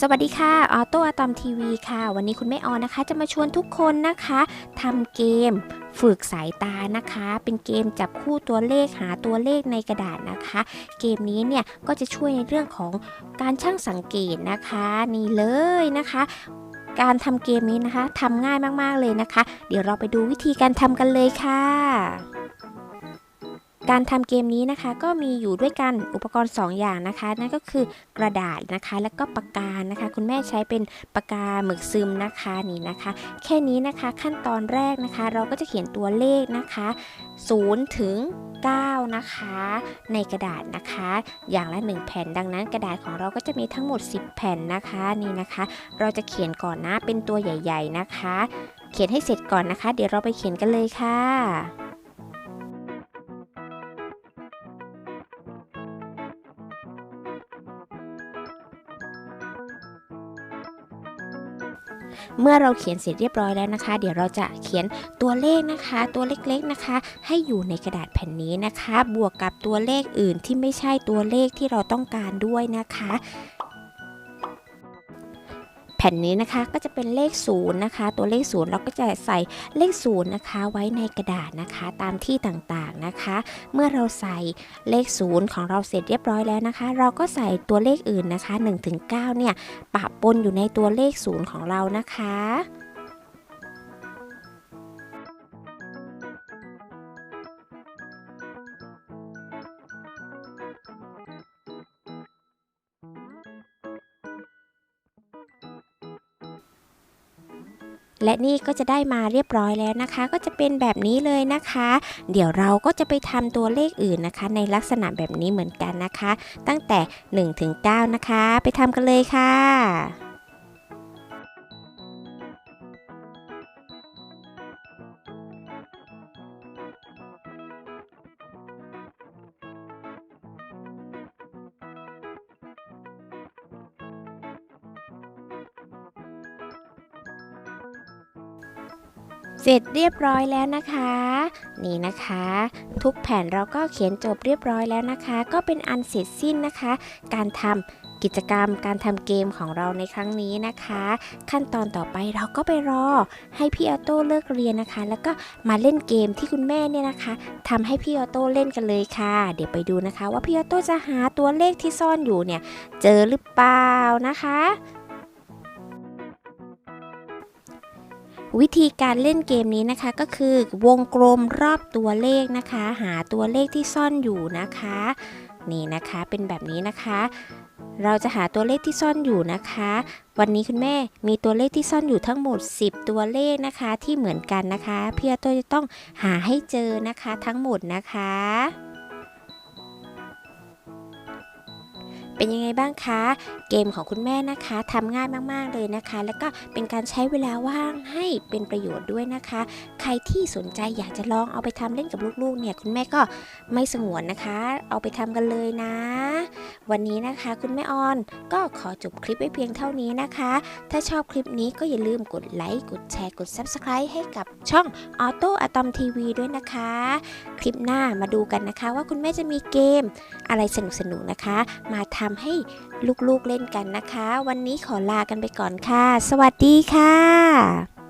สวัสดีค่ะออโต้อะตอมทีวีค่ะ วันนี้คุณแม่ออนนะคะ จะมาชวนทุกคนนะคะทำเกมฝึกสายตานะคะ เป็นเกมจับคู่ตัวเลขหาตัวเลขในกระดาษนะคะ เกมนี้เนี่ยก็จะช่วยในเรื่องของการช่างสังเกตนะคะ นี่เลยนะคะ การทำเกมนี้นะคะทำง่ายมากๆเลยนะคะ เดี๋ยวเราไปดูวิธีการทำกันเลยค่ะ การทำเกมนี้นะคะก็มีอยู่ด้วยกันอุปกรณ์ 2 อย่างนะคะนั่นก็คือกระดาษนะคะ แล้วก็ปากกานะคะ คุณแม่ใช้เป็นปากกาหมึกซึมนะคะนี่นะคะ แค่นี้นะคะขั้นตอนแรกนะคะ เราก็จะเขียนตัวเลขนะคะ0ถึง9นะคะ ในกระดาษนะคะ อย่างละ 1 แผ่นดังนั้นกระดาษของเราก็จะมีทั้งหมด 10 แผ่นนะคะนี่นะคะ เราจะเขียนก่อนนะเป็นตัวใหญ่ ๆนะคะ เขียนให้เสร็จก่อนนะคะ เดี๋ยวเราไปเขียนกันเลยค่ะ เมื่อเราเขียนเสร็จเรียบร้อยแล้วนะคะ เดี๋ยวเราจะเขียนตัวเลขนะคะ ตัวเล็กๆนะคะ ให้อยู่ในกระดาษแผ่นนี้นะคะ บวกกับตัวเลขอื่นที่ไม่ใช่ตัวเลขที่เราต้องการด้วยนะคะ ผ่นนี้นะคะก็จะเป็นเลขศูนย์นะคะ ตัวเลขศูนย์เราก็จะใส่เลขศูนย์นะคะไว้ในกระดาษนะคะตามที่ต่างๆนะคะ เมื่อเราใส่เลขศูนย์ของเราเสร็จเรียบร้อยแล้วนะคะ เราก็ใส่ตัวเลขอื่นนะคะ1-9เนี่ยปะปนอยู่ในตัวเลขศูนย์ของเรานะคะ และนี่ก็จะได้มาเรียบร้อยแล้วนะคะ ก็จะเป็นแบบนี้เลยนะคะ เดี๋ยวเราก็จะไปทำตัวเลขอื่นนะคะ ในลักษณะแบบนี้เหมือนกันนะคะ ตั้งแต่1ถึง9นะคะ ไปทำกันเลยค่ะ เสร็จเรียบร้อยแล้วนะคะ นี่นะคะ ทุกแผ่นเราก็เขียนจบเรียบร้อยแล้วนะคะ ก็เป็นอันเสร็จสิ้นนะคะ การทำกิจกรรมการทำเกมของเราในครั้งนี้นะคะ ขั้นตอนต่อไปเราก็ไปรอ ให้พี่ออโต้เลิกเรียนนะคะ แล้วก็มาเล่นเกมที่คุณแม่เนี่ยนะคะทำให้พี่ออโต้เล่นกันเลยค่ะ เดี๋ยวไปดูนะคะ ว่าพี่ออโต้จะหาตัวเลขที่ซ่อนอยู่เนี่ย เจอหรือเปล่านะคะ วิธีการเล่นเกมนี้นะคะก็คือวงกลมรอบตัวเลขนะคะ หาตัวเลขที่ซ่อนอยู่นะคะ นี่นะคะเป็นแบบนี้นะคะ เราจะหาตัวเลขที่ซ่อนอยู่นะคะ วันนี้คุณแม่มีตัวเลขที่ซ่อนอยู่ทั้งหมด 10 ตัวเลขนะคะที่เหมือนกันนะคะ เพี่อาโต้จะต้องหาให้เจอนะคะทั้งหมดนะคะ เป็นยังไงบ้างคะ เกมของคุณแม่นะคะทำง่ายมากๆเลยนะคะ แล้วก็เป็นการใช้เวลาว่างให้เป็นประโยชน์ด้วยนะคะ ใครที่สนใจอยากจะลองเอาไปทำเล่นกับลูกๆ เนี่ยคุณแม่ก็ไม่สงวนนะคะ เอาไปทำกันเลยนะ วันนี้นะคะคุณแม่ออนก็ขอจบคลิปไว้เพียงเท่านี้นะคะ ถ้าชอบคลิปนี้ก็อย่าลืมกดไลค์กดแชร์กด Subscribe ให้กับช่อง Auto Atom TV ด้วยนะคะ คลิปหน้ามาดูกันนะคะ ว่าคุณแม่จะมีเกมอะไรสนุกๆนะคะ มาทำให้ลูกๆเล่นกันนะคะ วันนี้ขอลากันไปก่อนค่ะ สวัสดีค่ะ